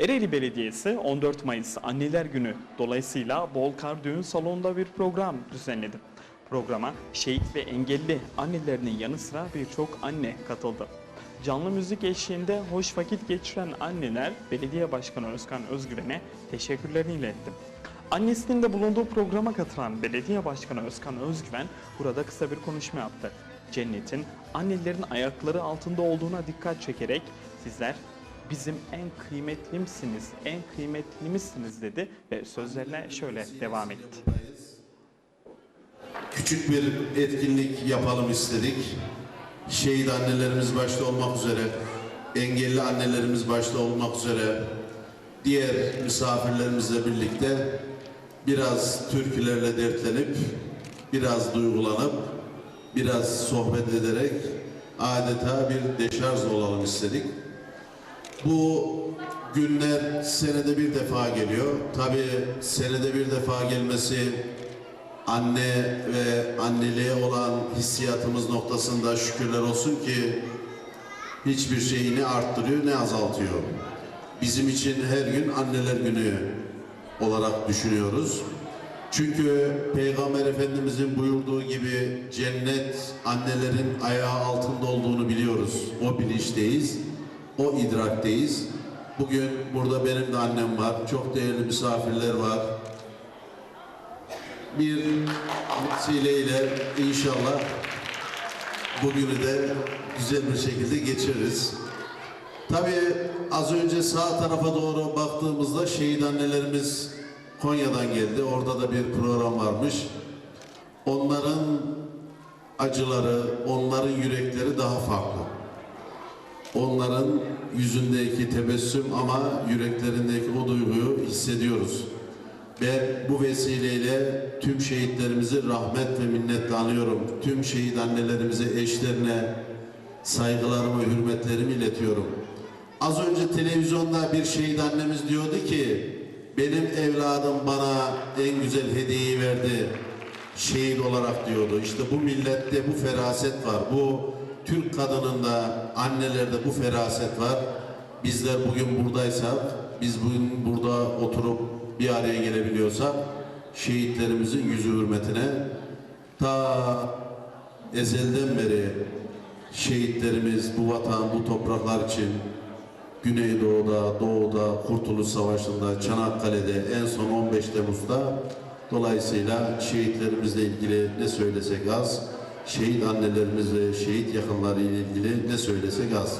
Ereğli Belediyesi 14 Mayıs Anneler Günü dolayısıyla Bolkar Düğün Salonu'nda bir program düzenledi. Programa şehit ve engelli annelerinin yanı sıra birçok anne katıldı. Canlı müzik eşliğinde hoş vakit geçiren anneler Belediye Başkanı Özkan Özgüven'e teşekkürlerini iletti. Annesinin de bulunduğu programa katılan Belediye Başkanı Özkan Özgüven burada kısa bir konuşma yaptı. Cennetin annelerin ayakları altında olduğuna dikkat çekerek sizler bizim en kıymetlimsiniz, en kıymetlimizsiniz dedi ve sözlerine şöyle devam etti. küçük bir etkinlik yapalım istedik. Şehit annelerimiz başta olmak üzere, engelli annelerimiz başta olmak üzere diğer misafirlerimizle birlikte biraz türkülerle dertlenip, biraz duygulanıp, biraz sohbet ederek adeta bir deşarj olalım istedik. Bu günler senede bir defa geliyor. Tabii senede bir defa gelmesi anne ve anneliğe olan hissiyatımız noktasında şükürler olsun ki hiçbir şeyi ne arttırıyor ne azaltıyor. Bizim için her gün anneler günü olarak düşünüyoruz. Çünkü Peygamber Efendimizin buyurduğu gibi cennet annelerin ayağı altında olduğunu biliyoruz. O bilinçteyiz, o idrakteyiz. Bugün burada benim de annem var, çok değerli misafirler var bir vesileyle inşallah bugünü de güzel bir şekilde geçiririz. Tabii az önce sağ tarafa doğru baktığımızda şehit annelerimiz Konya'dan geldi. Orada da bir program varmış. Onların acıları, onların yürekleri daha farklı. Onların yüzündeki tebessüm ama yüreklerindeki o duyguyu hissediyoruz. Ve bu vesileyle tüm şehitlerimizi rahmet ve minnetle anıyorum. Tüm şehit annelerimize, eşlerine saygılarımı, hürmetlerimi iletiyorum. Az önce televizyonda bir şehit annemiz diyordu ki, benim evladım bana en güzel hediyeyi verdi, şehit olarak diyordu. İşte bu millette bu feraset var. Bu Türk kadınında, annelerde bu feraset var. Bizler bugün buradaysak, biz bugün burada oturup bir araya gelebiliyorsak, şehitlerimizin yüzü hürmetine ta ezelden beri şehitlerimiz bu vatan, bu topraklar için Güneydoğu'da, Doğu'da, Kurtuluş Savaşı'nda, Çanakkale'de, en son 15 Temmuz'da dolayısıyla şehitlerimizle ilgili ne söylesek az, şehit annelerimizle, şehit yakınları ile ilgili ne söylesek az.